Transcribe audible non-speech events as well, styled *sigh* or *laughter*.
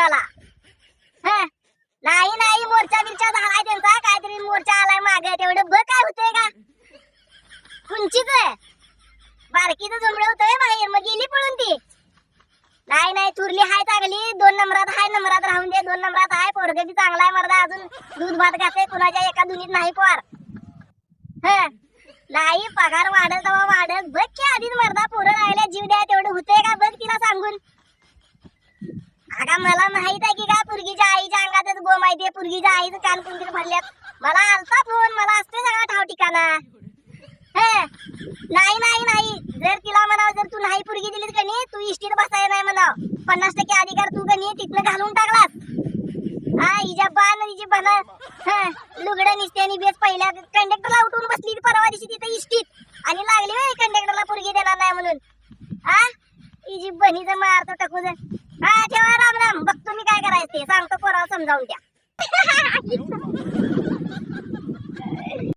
कोणाला नाही नाही मोर्चा बिरचा झालाय त्यांचा. काहीतरी मोर्चा आलाय मागे. तेवढं बघ काय होतंय का. कुंचीच बारकीच जुमळ होतंय बाहेर. मग गेली पळून ती. नाही नाही चुरली हाय चांगली. दोन नंबरात हाय नंबरात राहून दे. दोन नंबरात हाय. पोरग बी चांगला आहे. मर्दा अजून दूध भात घाते कुणाच्या एका दुनीत नाही पोर. ह? नाही पगार वाढत वाढत बघ की आधीच मला माहीत आहे की का पुरगीच्या आईच्या अंगातच गोम आहे पुरगीच्या आईचं कान कुंडीत भरल्यात. मला आलता फोन मला असते सगळा ठाव ठिकाणा. हे नाही नाही नाही. जर तिला म्हणाव जर तू नाही पुरगी दिलीस कणी तू इष्टीत बसायला नाही म्हणाव. पन्नास टक्के अधिकार तू कणी तिथनं घालून टाकलास? हा हिच्या बाण हिची बन लुगडं निसते आणि बेस पहिल्या कंडक्टरला उठून बसली परवा दिवशी तिथे इष्टीत. आणि लागली होय कंडक्टरला पुरगी देणार नाही म्हणून. हा हिची बनीचं मारतो टाकू हा ठेवा राम राम. बघतो मी काय करायचं ते सांगतो पोराला समजावून द्या. *laughs* *laughs*